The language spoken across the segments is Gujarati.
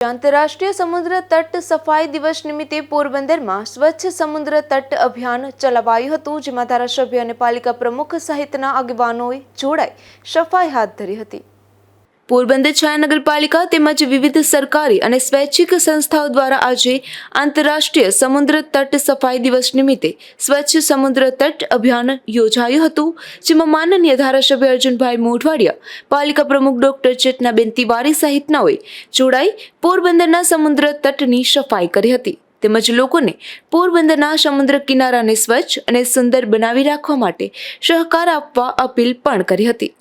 આંતરરાષ્ટ્રીય સમુદ્ર તટ સફાઈ દિવસ નિમિત્તે પોરબંદરમાં સ્વચ્છ સમુદ્ર તટ અભિયાન ચલાવાયું હતું, જેમાં ધારાસભ્ય અને પાલિકા પ્રમુખ સહિતના આગેવાનોએ જોડાઈ સફાઈ હાથ ધરી હતી. પોરબંદર છાયા નગરપાલિકા તેમજ વિવિધ સરકારી અને સ્વૈચ્છિક સંસ્થાઓ દ્વારા આજે આંતરરાષ્ટ્રીય સમુદ્ર તટ સફાઈ દિવસ નિમિત્તે સ્વચ્છ સમુદ્ર તટ અભિયાન યોજાયું હતું, જેમાં માનનીય ધારાસભ્ય અર્જુનભાઈ મોઢવાડિયા, પાલિકા પ્રમુખ ડોક્ટર ચેતનાબેન તિવારી સહિતનાઓએ જોડાઈ પોરબંદરના સમુદ્ર તટની સફાઈ કરી હતી. તેમજ લોકોને પોરબંદરના સમુદ્ર કિનારાને સ્વચ્છ અને સુંદર બનાવી રાખવા માટે સહકાર આપવા અપીલ પણ કરી હતી.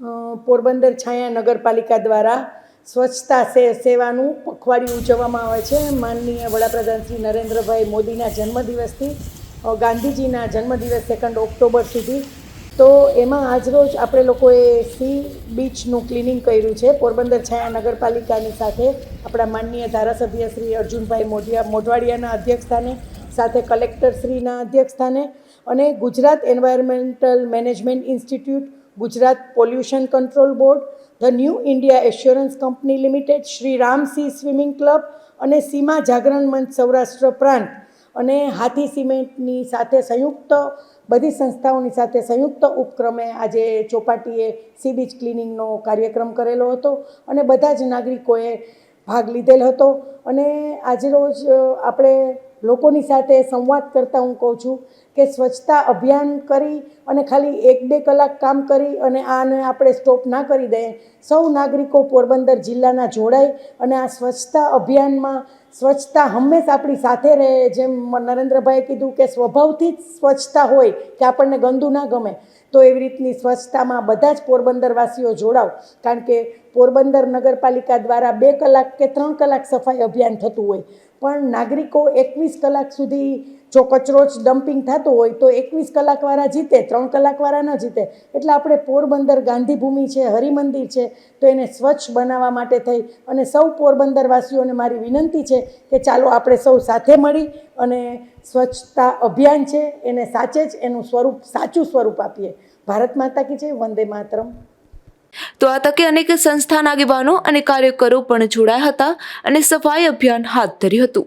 પોરબંદર છાયા નગરપાલિકા દ્વારા સ્વચ્છતા સે, સેવાનું પખવાડિયું ઉજવવામાં આવે છે. માનનીય વડાપ્રધાન શ્રી નરેન્દ્રભાઈ મોદીના જન્મદિવસથી ગાંધીજીના જન્મદિવસ સેકન્ડ ઓક્ટોબર સુધી. તો એમાં આજરોજ આપણે લોકોએ સી બીચનું ક્લિનિંગ કર્યું છે. પોરબંદર છાયા નગરપાલિકાની સાથે આપણા માનનીય ધારાસભ્ય શ્રી અર્જુનભાઈ મોઢિયા, મોઢવાડિયાના અધ્યક્ષસ્થાને, સાથે કલેક્ટરશ્રીના અધ્યક્ષસ્થાને અને Gujarat environmental management institute Gujarat pollution control board the new India assurance company limited Shri Ramsi swimming club અને સીમા જાગરણ મંચ સૌરાષ્ટ્ર પ્રાંત. અને હાથી સિમેન્ટની સાથે સંયુક્ત, બધી સંસ્થાઓની સાથે સંયુક્ત ઉપક્રમે આજે ચોપાટીએ સી બીચ ક્લિનિંગનો કાર્યક્રમ કરેલો હતો. અને બધા જ નાગરિકોએ ભાગ લીધેલ હતો અને આજરોજ રોજ આપણે લોકોની સાથે સંવાદ કરતાં હું કહું છું કે સ્વચ્છતા અભિયાન કરી અને ખાલી એક બે કલાક કામ કરી અને આને આપણે સ્ટોપ ના કરી દઈએ. સૌ નાગરિકો પોરબંદર જિલ્લાના જોડાય અને આ સ્વચ્છતા અભિયાનમાં સ્વચ્છતા હંમેશા આપણી સાથે રહે. જેમ નરેન્દ્રભાઈએ કીધું કે સ્વભાવથી જ સ્વચ્છતા હોય કે આપણને ગંદુ ના ગમે. તો એવી રીતની સ્વચ્છતામાં બધા જ પોરબંદરવાસીઓ જોડાવ કારણ કે પોરબંદર નગરપાલિકા દ્વારા બે કલાક કે ત્રણ કલાક સફાઈ અભિયાન થતું હોય. પણ નાગરિકો એકવીસ કલાક સુધી જો કચરો જ ડમ્પિંગ થતું હોય તો એકવીસ કલાકવાળા જીતે, ત્રણ કલાકવાળા ન જીતે. એટલે આપણે પોરબંદર ગાંધીભૂમિ છે, હરિમંદિર છે, તો એને સ્વચ્છ બનાવવા માટે થઈ. અને સૌ પોરબંદરવાસીઓને મારી વિનંતી છે કે ચાલો આપણે સૌ સાથે મળી અને સ્વચ્છતા અભિયાન છે, એને સાચે જ એનું સ્વરૂપ, સાચું સ્વરૂપ આપીએ. ભારત માતા કી છે વંદે માતરમ. તો આ તકે અનેક સંસ્થાના આગેવાનો અને કાર્યકરો પણ જોડાયા હતા અને સફાઈ અભિયાન હાથ ધર્યું હતું.